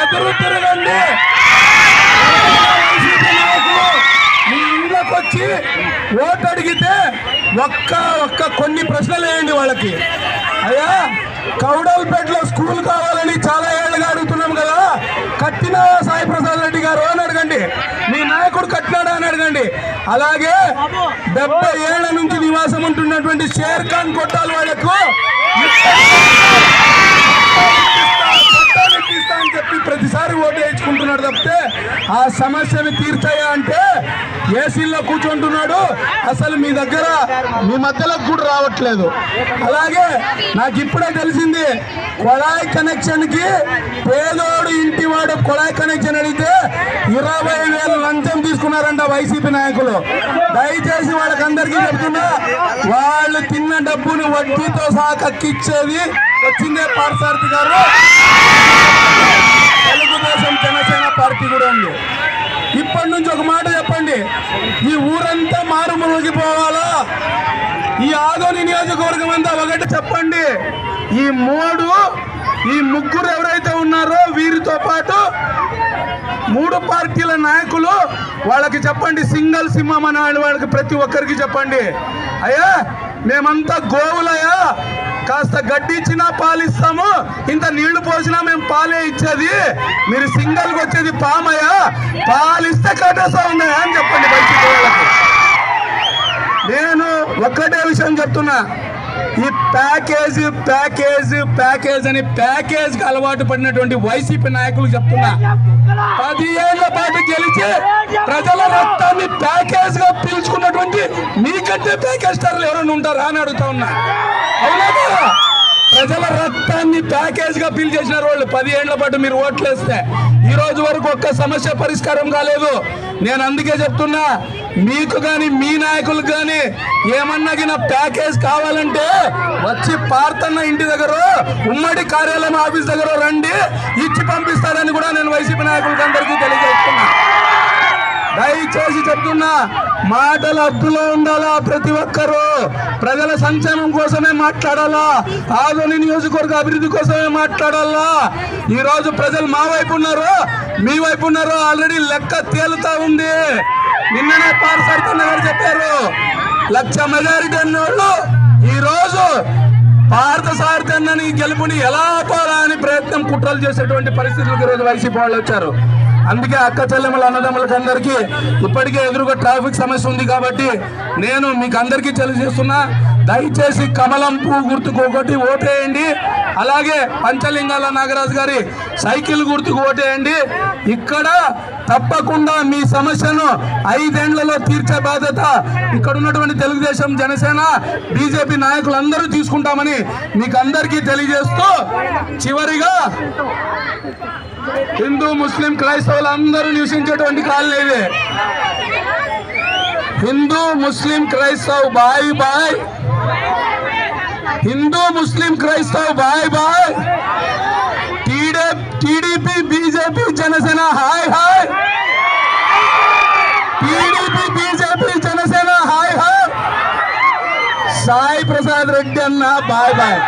ఎదురు తిరగండి. మీ ఇంట్లోకి వచ్చి ఓటు అడిగితే ఒక్క ఒక్క కొన్ని ప్రశ్నలు వేయండి వాళ్ళకి. అయ్యా కౌడల్పేటలో స్కూల్ కావాలని చాలా ఏళ్ళుగా అడుగుతున్నాం కదా. కట్టిన సాయి ప్రసాద్ రెడ్డి గారు అని అడగండి. మీ నాయకుడు కట్టినాడా అని అడగండి. అలాగే డెబ్బై ఏళ్ళ నుంచి నివాసం ఉంటున్నటువంటి షేర్ ఖాన్ కొట్టాలి వాళ్ళకు. సమస్యను తీర్చాయా అంటే ఏసీల్లో కూర్చుంటున్నాడు. అసలు మీ దగ్గర మీ మధ్యలో కూడా రావట్లేదు. అలాగే నాకు ఇప్పుడే తెలిసింది కొళాయి కనెక్షన్కి పేదోడు ఇంటి వాడు కొళాయి కనెక్షన్ అడిగితే ఇరవై వేలు లంచం తీసుకున్నారంట వైసీపీ నాయకులు. దయచేసి వాళ్ళకందరికీ చెప్తున్నా వాళ్ళు తిన్న డబ్బుని వడ్డీతో సహా కక్కిచ్చేది వచ్చిందే పార్సార్థి గారు. తెలుగుదేశం జనసేన పార్టీ కూడా ఉంది. ఇప్పటి నుంచి ఒక మాట చెప్పండి. ఈ ఊరంతా మారుమోగిపోవాలా ఈ ఆదోని నియోజకవర్గం అంతా ఒకటి చెప్పండి. ఈ మూడు ఈ ముగ్గురు ఎవరైతే ఉన్నారో వీరితో పాటు మూడు పార్టీల నాయకులు వాళ్ళకి చెప్పండి. సింగల్ సింహం అనే వాళ్ళకి ప్రతి ఒక్కరికి చెప్పండి. అయ్యా మేమంతా గోవులయ్యా. కాస్త గడ్డి ఇచ్చినా పాలిస్తాము. ఇంత నీళ్ళు పోసినా మేము పాలే ఇచ్చేది. మీరు సింగల్ వచ్చేది పామయ్యా. పాలిస్తే కట్టేస్తా ఉన్నాయా అని చెప్పండి బయటికి నేను ఒక్కటే విషయం చెప్తున్నా. ఈ ప్యాకేజ్ ప్యాకేజ్ ప్యాకేజ్ అని ప్యాకేజ్కి అలవాటు పడినటువంటి వైసీపీ నాయకులు చెప్తున్నా. పది ఏళ్ళ పాటు గెలిచి ప్రజల రక్తాన్ని ప్యాకేజ్గా పీల్చుకున్నటువంటి మీకంటే ప్యాకేజ్ స్టార్లు ఎవరైనా ఉంటారా అని అడుగుతా ఉన్నా. అవునా ప్రజల రక్తాన్ని ప్యాకేజ్గా బిల్ చేసిన వాళ్ళు పది ఏళ్ళ పాటు మీరు ఓట్లేస్తే ఈ రోజు వరకు ఒక్క సమస్య పరిష్కారం కాలేదు. నేను అందుకే చెప్తున్నా మీకు కానీ మీ నాయకులకు కానీ ఏమన్నాగిన ప్యాకేజ్ కావాలంటే వచ్చి పార్తన్న ఇంటి దగ్గర ఉమ్మడి కార్యాలయం ఆఫీస్ దగ్గర రండి ఇచ్చి పంపిస్తారని కూడా నేను వైసీపీ నాయకులకు అందరికీ చేసి చెప్తున్నా మాటల అప్పులో ఉండాలా ప్రతి ఒక్కరూ? ప్రజల సంక్షేమం కోసమే మాట్లాడాలా? ఆదోని నియోజకవర్గ అభివృద్ధి కోసమే మాట్లాడాలా? ఈ రోజు ప్రజలు మా వైపు ఉన్నారు మీ వైపు ఉన్నారు ఆల్రెడీ లెక్క తేలుతా ఉంది. నిన్ననే పారసాడుతున్న గారు చెప్పారు? లక్ష మెజారిటీ అన్న వాళ్ళు. ఈరోజు రోజు భారత సారథ్యాన్ని గెలుపుని ఎలా ఆపాలా అని ప్రయత్నం కుట్రలు చేసేటువంటి పరిస్థితులకు ఈరోజు వైసీపీ వాళ్ళు వచ్చారు. అందుకే అక్క చెల్లెముల అన్నదమ్ములకి అందరికీ ఇప్పటికే ఎదురుగా ట్రాఫిక్ సమస్య ఉంది కాబట్టి నేను మీకు అందరికీ తెలియజేస్తున్నా. దయచేసి కమలం పువ్వు గుర్తుకు ఒకటి ఓటేయండి. అలాగే పంచలింగాల నాగరాజు గారి సైకిల్ గుర్తుకు ఓటేయండి. ఇక్కడ తప్పకుండా మీ సమస్యను ఐదేండ్లలో తీర్చే బాధ్యత ఇక్కడ ఉన్నటువంటి తెలుగుదేశం జనసేన బీజేపీ నాయకులందరూ తీసుకుంటామని మీకు అందరికీ తెలియజేస్తూ చివరిగా హిందూ ముస్లిం క్రైస్తవులు అందరూ నివసించేటువంటి కాలనీ ఇది. హిందూ ముస్లిం క్రైస్తవ్ బాయ్ బాయ్. హిందూ ముస్లిం క్రైస్తవ్ బాయ్ బాయ్ టీడే టీడీపీ బీజేపీ జనసేన హాయ్ హాయ్ టీడీపీ బీజేపీ జనసేన హాయ్ హాయ్ సాయి ప్రసాద్ రెడ్డి అన్న బాయ్ బాయ్